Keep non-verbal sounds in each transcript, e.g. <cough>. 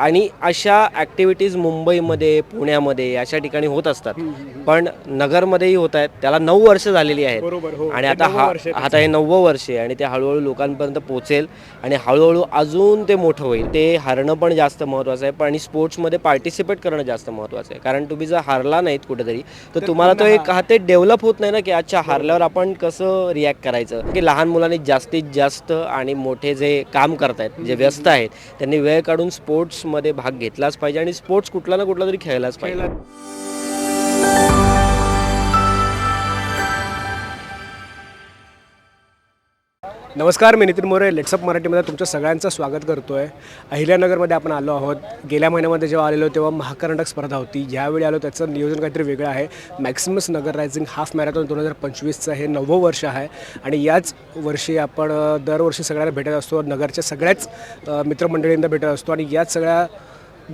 आणि अशा ॲक्टिव्हिटीज मुंबईमध्ये पुण्यामध्ये अशा ठिकाणी होत असतात. पण नगरमध्येही होत आहेत. त्याला नऊ वर्ष झालेली आहेत. हो. आणि आता हा आता हे नववं वर्ष आहे आणि ते हळूहळू लोकांपर्यंत पोहोचेल आणि हळूहळू अजून ते मोठं होईल. ते हारणं पण जास्त महत्त्वाचं आहे. पण आणि स्पोर्ट्समध्ये पार्टिसिपेट करणं जास्त महत्त्वाचं आहे. कारण तुम्ही जर हारला नाहीत कुठेतरी तर तुम्हाला तो एक हा ते डेव्हलप होत नाही ना की अच्छा हारल्यावर आपण कसं रिॲक्ट करायचं? की लहान मुलांनी जास्तीत जास्त आणि मोठे जे काम करतायत जे व्यस्त आहेत त्यांनी वेळ काढून स्पोर्ट्समध्ये भाग घेतलाच पाहिजे आणि स्पोर्ट्स कुठला ना कुठला तरी खेळलाच पाहिजे. नमस्कार मी नितीन मोरे. लेट्सअप मराठीमध्ये तुमचं सगळ्यांचं स्वागत करतो आहे अहिल्यानगरमध्ये आपण आलो आहोत. गेल्या महिन्यामध्ये जेव्हा आलेलो तेव्हा महाकर्नाटक स्पर्धा होती. यावेळी आलो त्याचं नियोजन काहीतरी वेगळं आहे. Maximus Nagar rising half marathon दोन हजार पंचवीसचं हे नववं वर्ष आहे. आणि याच वर्षी आपण दरवर्षी सगळ्यांना भेटत असतो. नगरच्या सगळ्याच मित्रमंडळींना भेटत असतो. आणि याच सगळ्या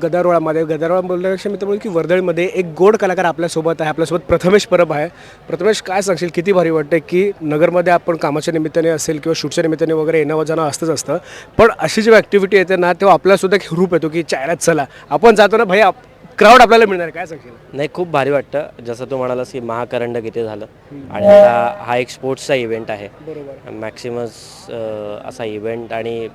गदारोळामध्ये गदारोळा बोलण्यापेक्षा मी तर बोलू की वर्दळीमध्ये एक गोड कलाकार आपल्यासोबत आहे आपल्यासोबत प्रथमेश परब आहे. प्रथमेश काय सांगशील? किती भारी वाटतं की नगरमध्ये आपण कामाच्या निमित्ताने असेल किंवा शूटच्या निमित्ताने वगैरे येणं जाणं असतंच असतं पण अशी जेव्हा ॲक्टिव्हिटी येते ना तेव्हा आपल्यासुद्धा एक रूप येतो की चायलाच चला. आपण जातो ना भाई क्राऊड आपल्याला मिळणार. काय सांगशील? नाही खूप भारी वाटतं. जसं तू म्हणालास की महाकरंडक इथे झालं. आणि आता हा एक स्पोर्ट्सचा इव्हेंट आहे. बरोबर. मॅक्सिमस असा इव्हेंट आणि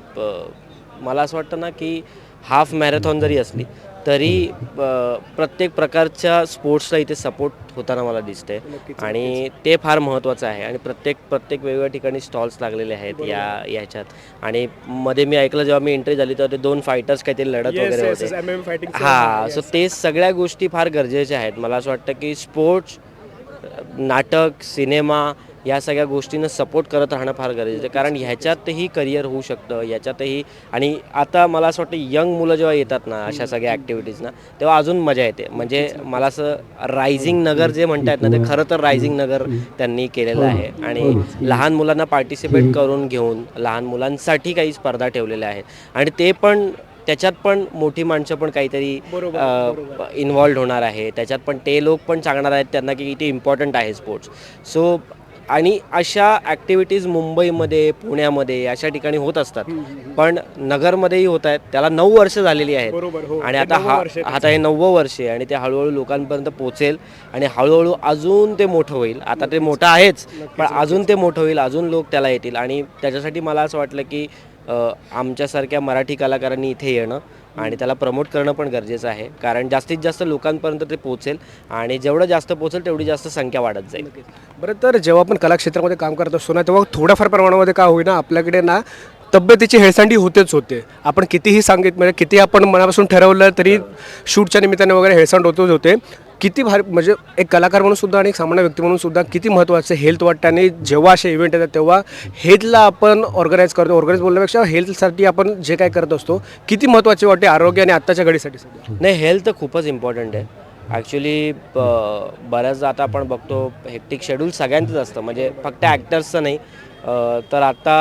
मला असं वाटतं ना की हाफ मॅरेथॉन जरी असली तरी प्रत्येक प्रकारच्या स्पोर्ट्सला इथे सपोर्ट होताना मला दिसते आणि ते फार महत्त्वाचं आहे. आणि प्रत्येक प्रत्येक वेगवेगळ्या ठिकाणी स्टॉल्स लागलेले आहेत या याच्यात. आणि मध्ये मी ऐकलं जेव्हा मी एंट्री झाली तेव्हा ते दोन फायटर्स काहीतरी लढत वगैरे होते. हा सो ते सगळ्या गोष्टी फार गरजेच्या आहेत. मला असं वाटतं की स्पोर्ट्स नाटक सिनेमा या सगळ्या गोष्टींना सपोर्ट करत राहणं फार गरजेचं आहे. कारण ह्याच्यातही करिअर होऊ शकतं याच्यातही. आणि आता मला असं वाटतं यंग मुलं जेव्हा येतात ना अशा सगळ्या ॲक्टिव्हिटीजना तेव्हा अजून मजा येते. म्हणजे मला असं रायझिंग नगर जे म्हणतात ना ते खरं तर रायझिंग नगर त्यांनी केलेलं आहे. आणि लहान मुलांना पार्टिसिपेट करून घेऊन लहान मुलांसाठी काही स्पर्धा ठेवलेल्या आहेत. आणि ते पण त्याच्यात पण मोठी माणसं पण काहीतरी इन्वॉल्ड होणार आहे. त्याच्यात पण ते लोक पण सांगणार आहेत त्यांना की किती इम्पॉर्टंट आहे स्पोर्ट्स सो आणि अशा ॲक्टिव्हिटीज मुंबईमध्ये पुण्यामध्ये अशा ठिकाणी होत असतात. पण नगरमध्येही होत आहेत. त्याला नऊ वर्ष झालेली आहेत. हो. आणि आता हा आता हे नववं वर्ष आहे आणि ते हळूहळू लोकांपर्यंत पोहोचेल. आणि हळूहळू अजून ते मोठं होईल. आता ते मोठं आहेच पण अजून ते मोठं होईल. अजून लोक त्याला येतील. आणि त्याच्यासाठी मला असं वाटलं की आमच्यासारख्या मराठी कलाकारांनी इथे येणं आणि त्याला प्रमोट करणं पण गरजेचं आहे. कारण जास्तीत जास्त लोकांपर्यंत ते पोहोचेल आणि जेवढं जास्त पोहोचेल तेवढी जास्त संख्या वाढत जाईल. बरं तर जेव्हा आपण कलाक्षेत्रामध्ये काम करत असतो ना तेव्हा थोड्याफार प्रमाणामध्ये का होईना आपल्याकडे ना तब्येतीची हेळसांडी होतेच होते. आपण कितीही सांगित म्हणजे किती आपण मनापासून ठरवलं तरी शूटच्या निमित्ताने वगैरे हेळसांड होतच होते. किती भारी म्हणजे एक कलाकार म्हणून सुद्धा आणि एक सामान्य व्यक्ती म्हणून सुद्धा किती महत्त्वाचं हेल्थ वाटतं आणि जेव्हा असे इव्हेंट येतात तेव्हा हेल्थला आपण ऑर्गनाईज करतो. ऑर्गनाईज बोलण्यापेक्षा हेल्थसाठी आपण जे काय करत असतो किती महत्त्वाचे वाटते आरोग्य आणि आत्ताच्या घडीसाठी नाही हेल्थ खूपच इम्पॉर्टंट आहे. ॲक्च्युली बऱ्याचदा आता आपण बघतो हेक्टिक शेड्यूल सगळ्यांचंच असतं. म्हणजे फक्त ॲक्टर्सचं नाही तर आता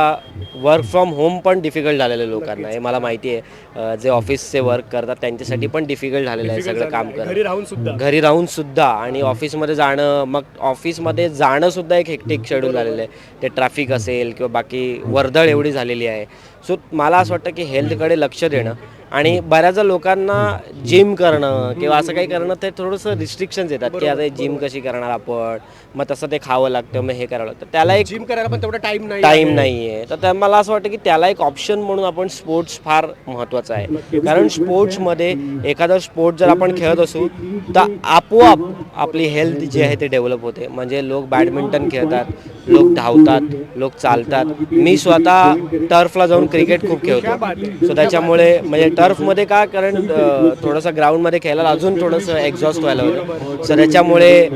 वर्क फ्रॉम होम पण डिफिकल्ट झालेलं आहे लोकांना. हे मला माहिती आहे. जे ऑफिसचे वर्क करतात त्यांच्यासाठी पण डिफिकल्ट झालेलं आहे सगळं काम करणं. घरी राहून सुद्धा. घरी राहून सुद्धा आणि ऑफिसमध्ये जाणं मग ऑफिसमध्ये जाणं सुद्धा एक हेक्टिक शेड्यूल झालेलं आहे. ते ट्रॅफिक असेल किंवा बाकी वर्दळ एवढी झालेली आहे. सो मला असं वाटतं की हेल्थकडे लक्ष देणं आणि बऱ्याचदा लोकांना जिम करणं किंवा असं काही करणं ते थोडंसं रिस्ट्रिक्शन्स येतात की आता जिम कशी करणार आपण? मग तसं ते खावं लागतं मग हे करावं लागतं. त्याला एक जिम करायला पण तेवढा टाइम नाही टाईम नाही आहे तर त्या मला असं वाटतं की त्याला एक ऑप्शन म्हणून आपण स्पोर्ट्स फार महत्त्वाचा आहे. कारण स्पोर्ट्समध्ये एखादा स्पोर्ट जर आपण खेळत असू तर आपोआप आपली हेल्थ जी आहे ते डेव्हलप होते. म्हणजे लोक बॅडमिंटन खेळतात लोक धावतात लोक चालतात. मी स्वतः टर्फला जाऊन क्रिकेट खूप खेळतो. सो त्याच्यामुळे म्हणजे टर्फमध्ये का? कारण थोडंसं ग्राउंडमध्ये खेळायला अजून थोडंसं एक्झॉस्ट व्हायला होतं. सो त्याच्यामुळे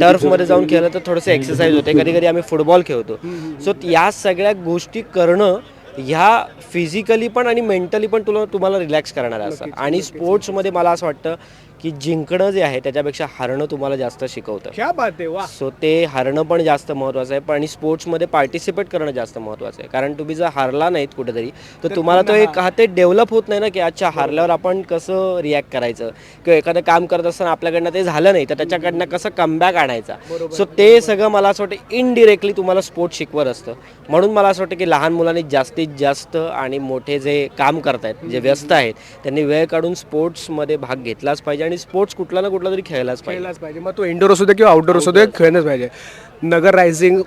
टर्फमध्ये जाऊन खेळलं तर थोडंसं एक्सरसाइज होते. कधी कधी आम्ही फुटबॉल खेळतो. सो या सगळ्या गोष्टी करणं ह्या फिजिकली पण आणि मेंटली पण तुला तुम्हाला रिलॅक्स करणार असतात आणि स्पोर्ट्समध्ये मला असं वाटतं की जिंकणं जे आहे त्याच्यापेक्षा हारणं तुम्हाला जास्त शिकवतं. क्या बात आहे वा सो ते हारणं पण जास्त महत्त्वाचं आहे पण आणि स्पोर्ट्समध्ये पार्टिसिपेट करणं जास्त महत्त्वाचं आहे. कारण तुम्ही जर हारला नाहीत कुठेतरी तर तुम्हाला तो एक हा. ते डेव्हलप होत नाही ना की अच्छा हारल्यावर आपण कसं रिॲक्ट करायचं? किंवा एखादं काम करत असताना आपल्याकडनं ते झालं नाही तर त्याच्याकडनं कसं कमबॅक आणायचा? सो ते सगळं मला असं वाटतं इनडिरेक्टली तुम्हाला स्पोर्ट्स शिकवत असतं. म्हणून मला असं वाटतं की लहान मुलांनी जास्तीत जास्त आणि मोठे जे काम करतायत जे व्यस्त आहेत त्यांनी वेळ काढून स्पोर्ट्समध्ये भाग घेतलाच पाहिजे आणि स्पोर्ट्स कुठला ना कुठला तरी खेळलाच पाहिजे. खेळलाच पाहिजे. मग तो इंडोर असू दे किंवा आउटडोर असू दे खेळणंच पाहिजे. नगर रायझिंग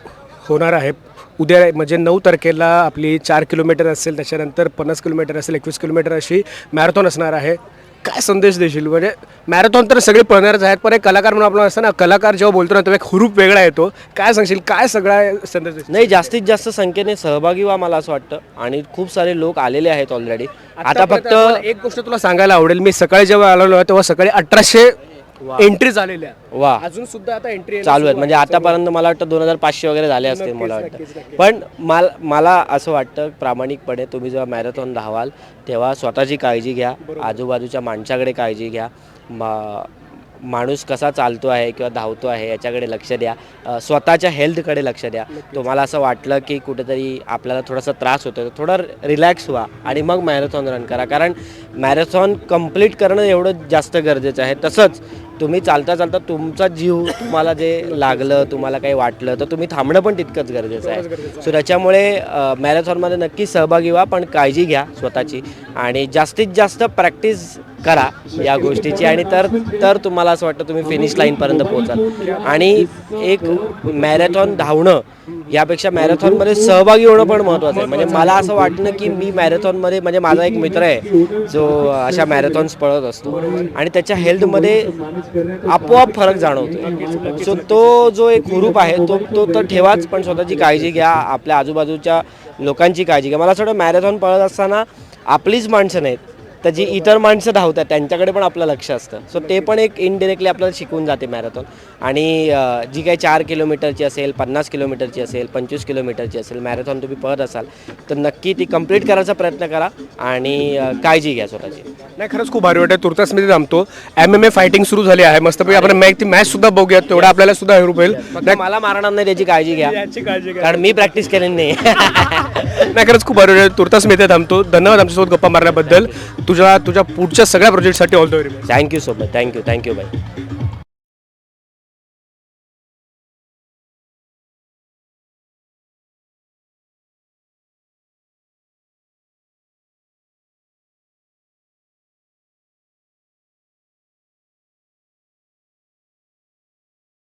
होणार आहे. उद्या म्हणजे नऊ तारखेला आपली चार किलोमीटर असेल त्याच्यानंतर पन्नास किलोमीटर असेल एकवीस किलोमीटर अशी मॅरेथॉन असणार आहे. काय संदेश देशील? म्हणजे मॅरेथॉन तर सगळे पळणारच आहेत पण एक कलाकार म्हणून आपला असतं ना कलाकार जेव्हा बोलतो ना तेव्हा एक हुरूप वेगळा येतो. काय सांगशील? काय सगळा संदेश देशील? नाही जास्तीत जास्त संख्येने सहभागी व्हा मला असं वाटतं. आणि खूप सारे लोक आलेले आहेत ऑलरेडी आता फक्त एक गोष्ट तुला सांगायला आवडेल. मी सकाळी जेव्हा आलेलो आहे तेव्हा सकाळी अठराशे एंट्री झालेल्या. वा. अजून सुद्धा आता एंट्री चालू आहेत. म्हणजे आतापर्यंत मला वाटतं दोन हजार पाचशे वगैरे झाले असतील मला वाटतं. पण मला मला असं वाटतं प्रामाणिकपणे तुम्ही जेव्हा मॅरेथॉन धावाल तेव्हा स्वतःची काळजी घ्या. आजूबाजूच्या माणसाकडे काळजी घ्या. माणूस कसा चालतो आहे किंवा धावतो आहे याच्याकडे लक्ष द्या. स्वतःच्या हेल्थकडे लक्ष द्या. तुम्हाला असं वाटलं की कुठेतरी आपल्याला थोडासा त्रास होतो थोडं रिलॅक्स व्हा आणि मग मॅरेथॉन रन करा. कारण मॅरेथॉन कंप्लीट करणं एवढं जास्त गरजेचं आहे. तसंच तुम्ही चालता चालता तुमचा जीव तुम्हाला जे लागलं तुम्हाला काही वाटलं तर तुम्ही थांबणं पण तितकंच गरजेचं आहे. सो त्याच्यामुळे मॅरेथॉनमध्ये नक्की सहभागी व्हा पण काळजी घ्या स्वतःची. आणि जास्तीत जास्त प्रॅक्टिस करा या गोष्टीची. आणि तर तर तुम्हाला असं वाटतं तुम्ही फिनिश लाईनपर्यंत पोहोचाल. आणि एक मॅरेथॉन धावणं यापेक्षा मॅरेथॉनमध्ये सहभागी होणं पण महत्त्वाचं आहे. म्हणजे मला असं वाटणं की मी मॅरेथॉनमध्ये म्हणजे माझा एक मित्र आहे जो अशा मॅरेथॉन्स पळत असतो. आणि त्याच्या हेल्थमध्ये आपोआप फरक जाणवतो सो तो जो एक हुरूप आहे तो तो तर ठेवाच पण स्वतःची काळजी घ्या आपल्या आजूबाजूच्या लोकांची काळजी घ्या. मला असं वाटतं मॅरेथॉन पळत असताना आपलीच माणसं नाहीत. तर जी इतर माणसं धावतात त्यांच्याकडे पण आपलं लक्ष असतं. सो ते पण एक इनडिरेक्टली आपल्याला शिकवून जाते मॅरेथॉन आणि जी काही चार किलोमीटरची असेल पन्नास किलोमीटरची असेल पंचवीस किलोमीटरची असेल मॅरेथॉन तुम्ही पळत असाल तर नक्की ती कंप्लीट करायचा प्रयत्न करा आणि काळजी घ्या स्वतःची. नाही खरंच खूप भारी वाटतं तुर्तासमध्ये थांबतो. एम एम ए फायटिंग सुरू झाली आहे. मस्तपैकी आपण मॅच ती मॅच सुद्धा बघूया. तेवढा आपल्याला सुद्धा हुरूप होईल. मला मारणार नाही त्याची काळजी घ्या. याची काळजी घ्या. कारण मी प्रॅक्टिस केलेली नाही. <laughs> नाही खरंच खूप भारी वाटतं तुर्तास मी इथे थांबतो. धन्यवाद आमच्यासोबत गप्पा मारल्याबद्दल. तुझ्या तुझ्या पुढच्या सगळ्या प्रोजेक्टसाठी all the very thank you so much thank you thank you bye